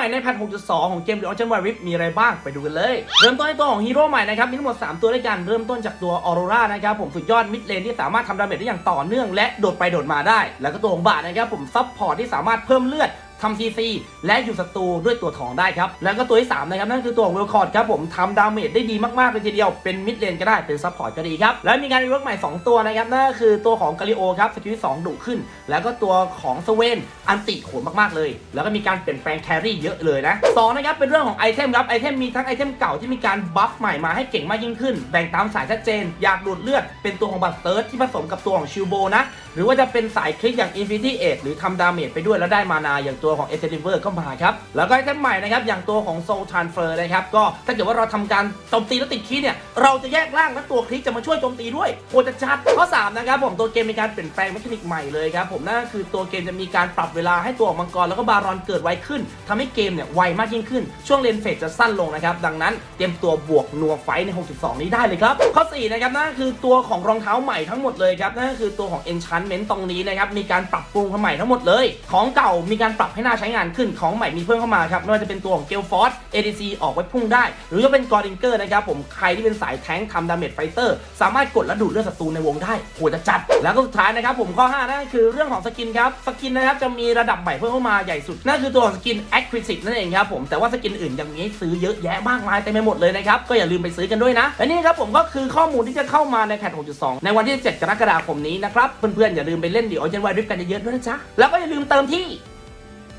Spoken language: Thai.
ม่ในแพท 6.2 ของเกม The Ocean Wild Rift มีอะไรบ้างไปดูกันเลย เริ่มต้นในตัวของฮีโร่ใหม่นะครับ มีทั้งหมด 3 ตัวด้วยกัน เริ่มต้นจากตัวออโรรานะครับผมสุดยอดมิดเลนที่สามารถทำดาเมจได้อย่างต่อเนื่องและโดดไปโดดมาได้ แล้วก็ตัวของบาทนะครับผมซับพอร์ตที่สามารถเพิ่มเลือด ทำซีซีและอยู่ศัตรูด้วยตัวทองได้ครับ แล้วก็ตัวที่3นะครับนั่นคือตัวของเวลคอร์ดครับผมทำดาเมจได้ดีมากๆเลยทีเดียว เป็นมิดเลนก็ได้เป็นซัพพอร์ตก็ดีครับ แล้วมีการรีเวิร์กใหม่ 2 ตัวนะครับนั่นก็คือตัวของกาลิโอครับสกิลที่2ดุขึ้น แล้วก็ตัวของสเวนอันติโหดมากๆเลย แล้วก็มีการเปลี่ยนแปลงแครี่เยอะเลยนะสองนะครับเป็นเรื่องของไอเทมครับไอเทมมีทั้งไอเทมเก่าที่มีการบัฟใหม่มาให้เก่งมากยิ่งขึ้นแบ่งตามสายชัดเจน อยากดูดเลือดเป็นตัวของบัตเติร์ดที่ผสมกับตัวของชิลโบนะหรือว่าจะเป็นสายคลิกอย่าง Infinity Edge หรือทำดาเมจไปด้วยแล้วได้มานาอย่างตัวของ e s c a l i b u r ก็มาครับ แล้วก็ไอเทมใหม่นะครับ อย่างตัวของ Soul Transfer นะครับ ก็ถ้าเกิดว่าเราทำการโจมตีแล้วติดคีย์เนี่ย เราจะแยกร่างและตัวคลิกจะมาช่วยโจมตีด้วยโคตรจะชัดข้อ3นะครับผมตัวเกมมีการเปลี่ยนแปลงเมคานิกใหม่เลยครับผมนั่นก็คือตัวเกมจะมีการปรับเวลาให้ตัวมังกรแล้วก็บารอนเกิดไวขึ้นทำให้เกมเนี่ยไวมากยิ่งขึ้น ช่วงเลนเฟสจะสั้นลงนะครับดังนั้นเตรียมตัวบวกนัวไฟใน 62 นี้ได้เลยครับข้อ4นะครับนั่นคือตัวของรองเท้าใหม่ทั้งหมดเลยครับนั่นก็คือตัวของ enchantment ตรงนี้นะครับมีการปรับปรุงใหม่ทั้งหมดเลย ของเก่ามีการปรับใให้น่าใช้งานขึ้นของใหม่มีเพิ่มเข้ามาครับไม่ว่าจะเป็นตัวของเกลฟอร์ ADC ออกไว้พุ่งได้ หรือจะเป็นกอร์ดิงเกอร์นะครับผมใครที่เป็นสายแทงค์ทำดาเมจไฟเตอร์สามารถกดและดูดเลือดศัตรูในวงได้โหดจะจัด แล้วก็สุดท้ายนะครับผมข้อ 5 นั่นคือเรื่องของสกินครับสกินนะครับจะมีระดับใหม่เพิ่มเข้ามาใหญ่สุดนั่นคือตัวของสกิน Acquisitive นั่นเองครับผมแต่ว่าสกินอื่นยังมีให้ซื้อเยอะแยะมากมายเต็มไปหมดเลยนะครับก็อย่าลืมไปซื้อกันด้วยนะและนี่ครับผมก็คือข้อมูลที่จะเข้ามาในแพท6.2 ในวันที่ 7 กรกฎาคมนี้นะครับเพื่อนๆอย่าลืมไปเล่นดิออเจนไวริฟกันเยอะๆด้วยนะจ๊ะแล้วก็อย่าลืมเติมที่